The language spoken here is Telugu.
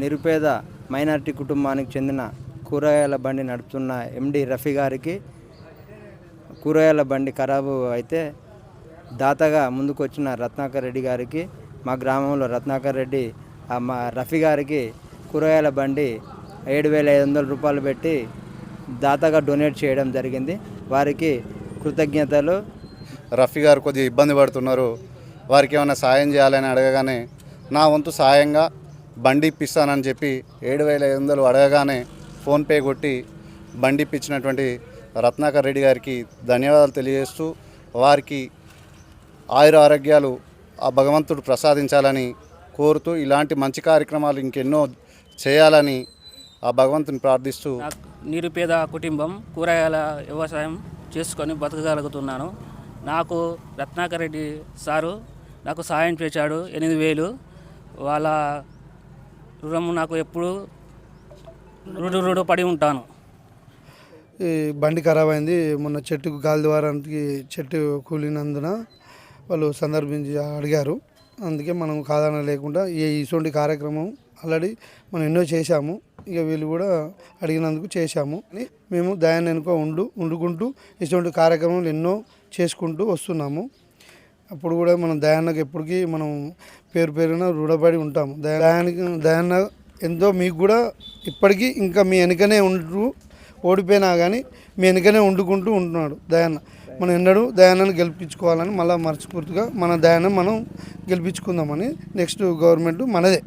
నిరుపేద మైనారిటీ కుటుంబానికి చెందిన కూరగాయల బండి నడుపుతున్న ఎండి రఫీ గారికి కూరగాయల బండి ఖరాబు అయితే దాతగా ముందుకొచ్చిన రత్నాకర్ రెడ్డి గారికి మా గ్రామంలో రత్నాకర్ రెడ్డి మా రఫీ గారికి కూరగాయల బండి ఏడు వేల ఐదు వందల రూపాయలు పెట్టి దాతగా డొనేట్ చేయడం జరిగింది. వారికి కృతజ్ఞతలు. రఫీ గారు కొద్దిగా ఇబ్బంది పడుతున్నారు. వారికి ఏమైనా సాయం చేయాలని అడగగానే నా వంతు సాయంగా బండి ఇప్పిస్తానని చెప్పి ఏడు వేల ఐదు వందలు అడగగానే ఫోన్పే కొట్టి బండి ఇప్పించినటువంటి రత్నాకర్ రెడ్డి గారికి ధన్యవాదాలు తెలియజేస్తూ వారికి ఆయుర ఆరోగ్యాలు ఆ భగవంతుడు ప్రసాదించాలని కోరుతూ ఇలాంటి మంచి కార్యక్రమాలు ఇంకెన్నో చేయాలని ఆ భగవంతుని ప్రార్థిస్తూ నిరుపేద కుటుంబం కూరగాయల వ్యవసాయం చేసుకొని బతకగలుగుతున్నాను. నాకు రత్నాకర్ రెడ్డి సారు నాకు సాయం చేశాడు ఎనిమిది వేలు. వాళ్ళ రుణము నాకు ఎప్పుడు రుడు రుడు పడి ఉంటాను. ఈ బండి ఖరాబ్ అయింది. మొన్న చెట్టుకు గాలి ద్వారానికి చెట్టు కూలినందున వాళ్ళు సందర్భించి అడిగారు. అందుకే మనం కాదన లేకుండా ఈ ఇటువంటి కార్యక్రమం ఆల్రెడీ మనం ఎన్నో చేశాము. ఇక వీళ్ళు కూడా అడిగినందుకు చేశాము. అని మేము దయాన్ని వెనుక ఉండు వండుకుంటూ ఇటువంటి కార్యక్రమాలు ఎన్నో చేసుకుంటూ వస్తున్నాము. అప్పుడు కూడా మనం దయాన్నకు ఎప్పటికీ మనం పేరు పేరున రుణపడి ఉంటాము. దయానికి దయాన్న ఎంతో మీకు కూడా ఇప్పటికీ ఇంకా మీ వెనుకనే ఉంటూ ఓడిపోయినా కానీ మీ వెనుకనే వండుకుంటూ ఉంటున్నాడు దయాన్న మనం ఎన్నడూ దయాన్నను గెలిపించుకోవాలని మళ్ళీ మనస్ఫూర్తిగా మన దయాన్ని మనం గెలిపించుకుందామని నెక్స్ట్ గవర్నమెంట్ మనదే.